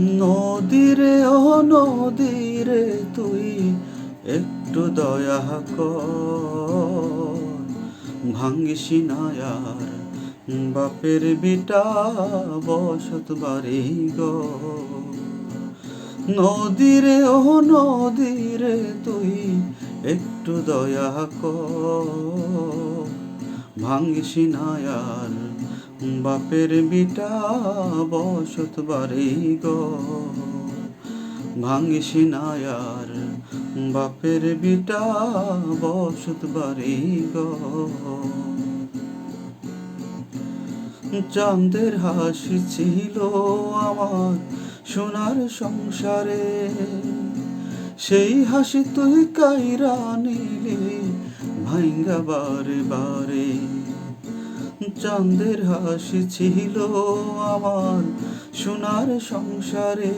নদীরে, ও নদীরে তুই একটু দয়া কর। ভাঙ্গিস না আর বাপের বিটা বসত বাড়ি গো। নদীরে, ও নদীরে তুই একটু দয়া কর। ভাঙ্গিস না আর বাপের বিটা বসত বাড়ি গো। ভাঙ্গিস না আর বাপের বিটা বসত বাড়ি গো। চাঁদের হাসি ছিল আমার সোনার সংসারে। সেই হাসি তুই কাইরা নিলি ভাঙ্গা বারে বারে। চাঁদের হাসি ছিল আমার সোনার সংসারে।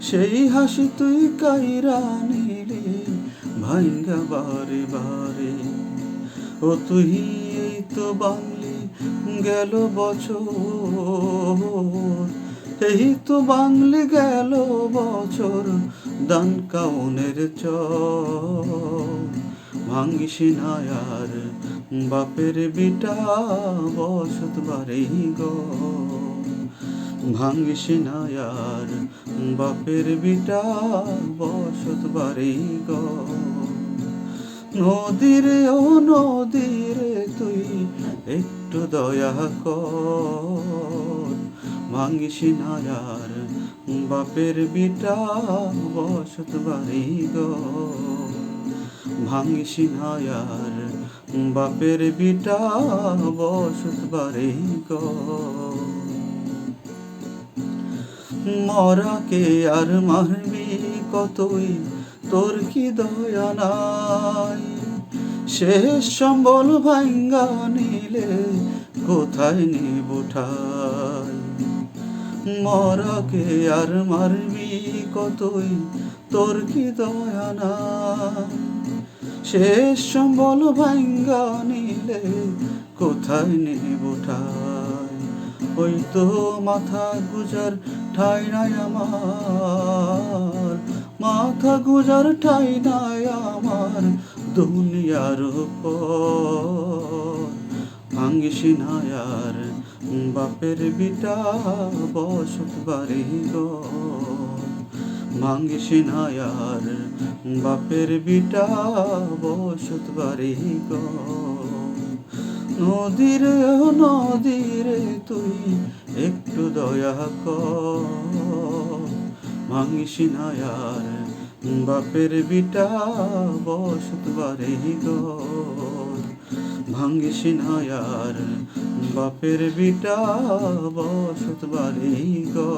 সেই হাসি তুই কাইরা নিলি ভাঙ্গা বারে বারে। ও তুই এই তো বাংলি গেল বছর। এই তো বাংলি গেল বছর, দান কাউনের চর। ভাঙ্গিস না আর, বাপের বিটা বসত বাড়ি গো। ভাঙ্গিস না আর, বাপের বিটা বসত বাড়ি গো। নদীরে ও নদীরে তুই একটু দয়া কর। না আর, বাপের বিটা বসত বাড়ি গো। ভাঙ্গিস না আর বাপের বিটা বসত গো মরাকে আর মারবি কতই, তোর কি দয়া নাই? শেষ সম্বল ভাঙ্গা নিলে কোথায় নিব ঠাই? মরাকে আর মারবি কতই, তোর কি দয়া নাই? শেষ সম্বল ভাঙ্গা নিলে কোথায় নিব ঠাই? ওই তো মাথা গুজার ঠাই নাই আমার। মাথা গুজার ঠাই নাই আমার দুনিয়ার উপর। ভাঙ্গিস না আর, বাপের বিটা বসত বাড়ি গো ভাঙ্গিস আর বাপের বিটা বসত বাড়ি নদীরে নদীরে তুই একটু দয়া কর। ভাঙ্গিস আর বাপের বিটা বসত বাড়ি গো। ভাঙ্গিস আর বাপের বিটা বসত বাড়ি গো।